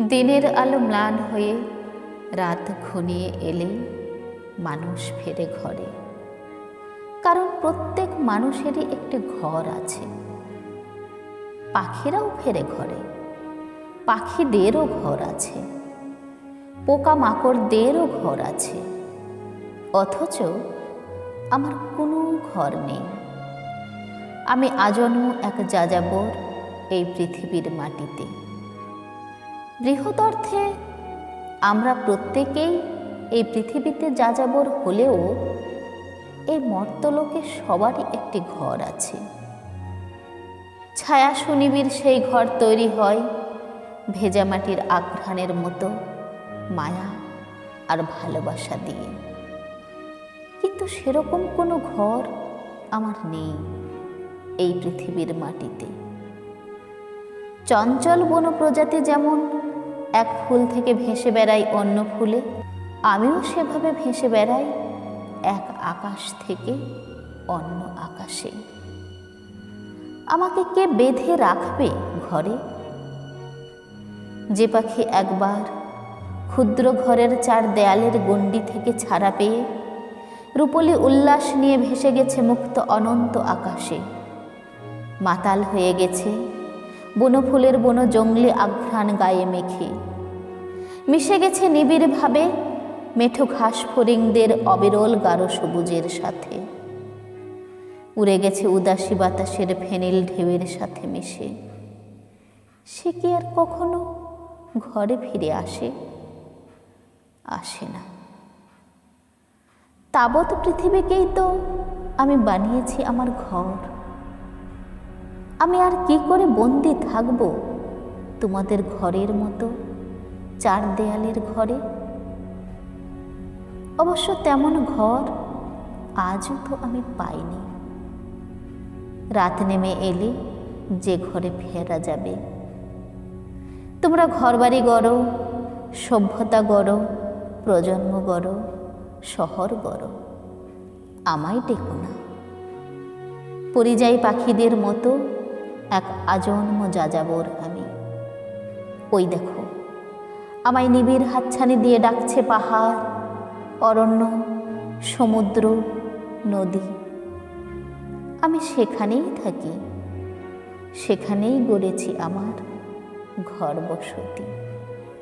দিনের আলো ম্লান হয়ে রাত ঘনিয়ে এলে মানুষ ফেরে ঘরে। কারণ প্রত্যেক মানুষেরই একটি ঘর আছে। পাখিরাও ফেরে ঘরে। পাখিদেরও ঘর আছে। পোকা মাকড়দেরও ঘর আছে। অথচ আমার কোনো ঘর নেই। আমি আজন্ম এক যাযাবর এই পৃথিবীর মাটিতে। বৃহৎ অর্থে আমরা প্রত্যেকেই এই পৃথিবীতে যাযাবর হলেও এই মর্তলোকে সবারই একটি ঘর আছে। ছায়া সুনিবির সেই ঘর তৈরি হয় ভেজা মাটির আঘ্রাণের মতো, মায়া আর ভালোবাসা দিয়ে। কিন্তু সেরকম কোনো ঘর আমার নেই এই পৃথিবীর মাটিতে। চঞ্চল বন প্রজাতি যেমন এক ফুল থেকে ভেসে বেড়াই অন্য ফুলে। আমিও সেভাবে ভেসে বেড়াই এক আকাশ থেকে অন্য আকাশে। আমাকে কে বেঁধে রাখবে ঘরে? যে পাখি একবার ক্ষুদ্র ঘরের চার দেয়ালের গণ্ডি থেকে ছাড়া পেয়ে রূপলি উল্লাস নিয়ে ভেসে গেছে মুক্ত অনন্ত আকাশে। মাতাল হয়ে গেছে বনফুলের বন জঙ্গলি আঘ্রাণ গায়ে মেখে। মিশে গেছে নিবিড়ভাবে মেঠো ঘাস ফড়িংদের অবিরল গাঢ় সবুজের সাথে। উড়ে গেছে উদাসী বাতাসের ফেনিল ঢেউয়ের সাথে মিশে। সে কি আর কখনো ঘরে ফিরে আসে? আসে না। তাবৎ পৃথিবীকেই তো আমি বানিয়েছি আমার ঘর। আমি আর কি করে বন্দি থাকব? তোমাদের ঘরের মতো, চার দেয়ালের ঘরে? অবশ্য তেমন ঘর আজও তো আমি পাইনি। রাত নেমে এলে যে ঘরে ফেরা যাবে। তোমরা ঘরবাড়ি গড়ো, সভ্যতা গড়ো, প্রজন্ম গড়ো, শহর গড়ো, আমায় ডেকো না। পরিযায়ী পাখিদের মতো এক আজন্ম যাযাবর আমি। ওই দেখো, আমায় নিবিড় হাতছানি দিয়ে ডাকছে পাহাড়, অরণ্য, সমুদ্র, নদী। আমি সেখানেই থাকি, সেখানেই গড়েছি আমার ঘর বসতি।